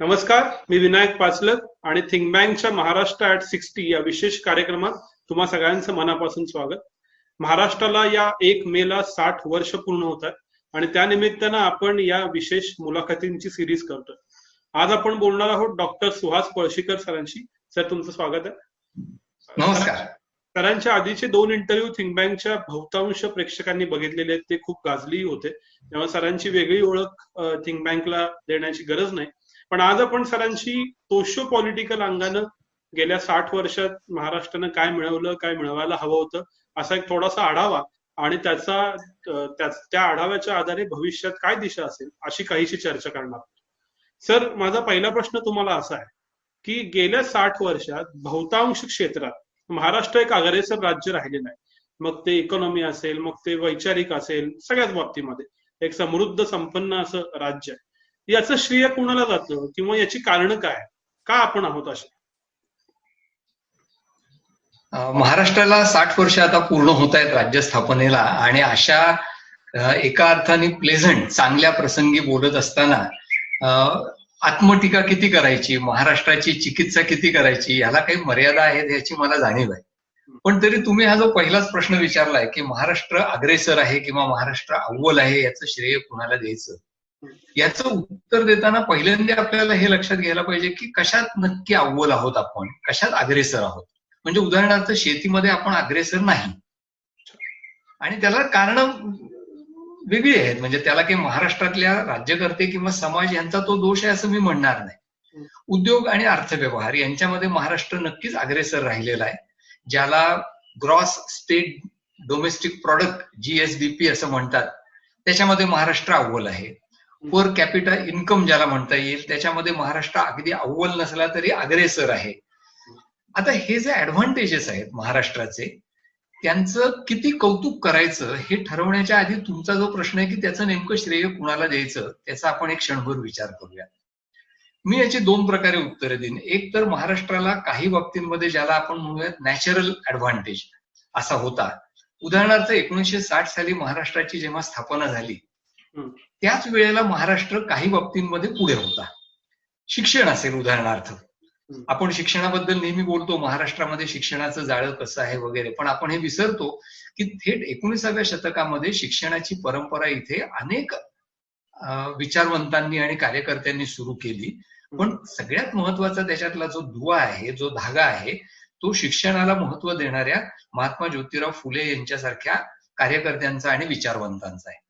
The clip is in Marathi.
नमस्कार मी विनायक पाचलत आणि थिंक बँकच्या महाराष्ट्र ऍट सिक्स्टी या विशेष कार्यक्रमात तुम्हा सगळ्यांचं मनापासून स्वागत. महाराष्ट्राला या एक मे ला साठ वर्ष पूर्ण होत आहे आणि त्या निमित्तानं आपण या विशेष मुलाखतींची सिरीज करतोय. आज आपण बोलणार आहोत डॉक्टर सुहास पळशीकर सरांशी. सर तुमचं स्वागत आहे. नमस्कार. सरांच्या आधीचे दोन इंटरव्ह्यू थिंक बँकच्या बहुतांश प्रेक्षकांनी बघितलेले आहेत ते खूप गाजली होते. तेव्हा सरांची वेगळी ओळख थिंक बँकला देण्याची गरज नाही. पण आज आपण सरांशी सोशो पॉलिटिकल अंगानं गेल्या साठ वर्षात महाराष्ट्रानं काय मिळवलं काय मिळवायला हवं होतं असा एक थोडासा आढावा आणि त्याचा त्या आढाव्याच्या आधारे भविष्यात काय दिशा असेल अशी काहीशी चर्चा करणार. सर माझा पहिला प्रश्न तुम्हाला असा आहे की गेल्या साठ वर्षात बहुतांश क्षेत्रात महाराष्ट्र एक अग्रेसर राज्य राहिलेलं आहे. मग ते इकॉनॉमी असेल मग ते वैचारिक असेल सगळ्याच बाबतीमध्ये एक समृद्ध संपन्न असं राज्य आहे. याचं श्रेय कुणाला जातं? किंवा याची कारण काय? का आपण आहोत असे? महाराष्ट्राला साठ वर्ष आता पूर्ण होत आहेत राज्य स्थापनेला आणि अशा एका अर्थाने प्लेझंट चांगल्या प्रसंगी बोलत असताना आत्मटीका किती करायची? महाराष्ट्राची चिकित्सा किती करायची? ह्याला काही मर्यादा आहेत याची मला जाणीव आहे. पण तरी तुम्ही हा जो पहिलाच प्रश्न विचारलाय की महाराष्ट्र अग्रेसर आहे किंवा महाराष्ट्र अव्वल आहे याचं श्रेय कुणाला द्यायचं? याचं उत्तर देताना पहिल्यांदा आपल्याला हे लक्षात घ्यायला पाहिजे की कशात नक्की अव्वल आहोत आपण कशात अग्रेसर आहोत. म्हणजे उदाहरणार्थ शेतीमध्ये आपण अग्रेसर नाही. आणि त्याला कारण वेगळी आहेत. म्हणजे त्याला काही महाराष्ट्रातल्या राज्यकर्ते किंवा समाज यांचा तो दोष आहे असं मी म्हणणार नाही. उद्योग आणि अर्थव्यवहार यांच्यामध्ये महाराष्ट्र नक्कीच अग्रेसर राहिलेला आहे. ज्याला gross state domestic product GSDP असं म्हणतात. त्याच्यामध्ये महाराष्ट्र अव्वल आहे. पर कॅपिटल इन्कम ज्याला म्हणता येईल त्याच्यामध्ये महाराष्ट्र अगदी अव्वल नसला तरी अग्रेसर आहे. आता हे जे ऍडव्हान्टेजेस आहेत महाराष्ट्राचे त्यांचं किती कौतुक करायचं हे ठरवण्याच्या आधी तुमचा जो प्रश्न आहे की त्याचं नेमकं श्रेय कुणाला द्यायचं त्याचा आपण एक क्षणभर विचार करूया. मी याची दोन प्रकारे उत्तरे देईन. एक तर महाराष्ट्राला काही बाबतींमध्ये ज्याला आपण म्हणूयात नॅचरल ऍडव्हान्टेज असा होता. उदाहरणार्थ एकोणीसशे साठ साली महाराष्ट्राची जेव्हा स्थापना झाली त्याच वेळेला महाराष्ट्र काही बाबतींमध्ये पुढे होता. शिक्षण असेल उदाहरणार्थ. आपण शिक्षणाबद्दल नेहमी बोलतो महाराष्ट्रामध्ये शिक्षणाचं जाळं कसं आहे वगैरे. पण आपण हे विसरतो की थेट एकोणीसाव्या शतकामध्ये शिक्षणाची परंपरा इथे अनेक विचारवंतांनी आणि कार्यकर्त्यांनी सुरू केली. पण सगळ्यात महत्त्वाचा त्याच्यातला जो दुवा आहे जो धागा आहे तो शिक्षणाला महत्त्व देणाऱ्या महात्मा ज्योतिराव फुले यांच्यासारख्या कार्यकर्त्यांचा आणि विचारवंतांचा आहे.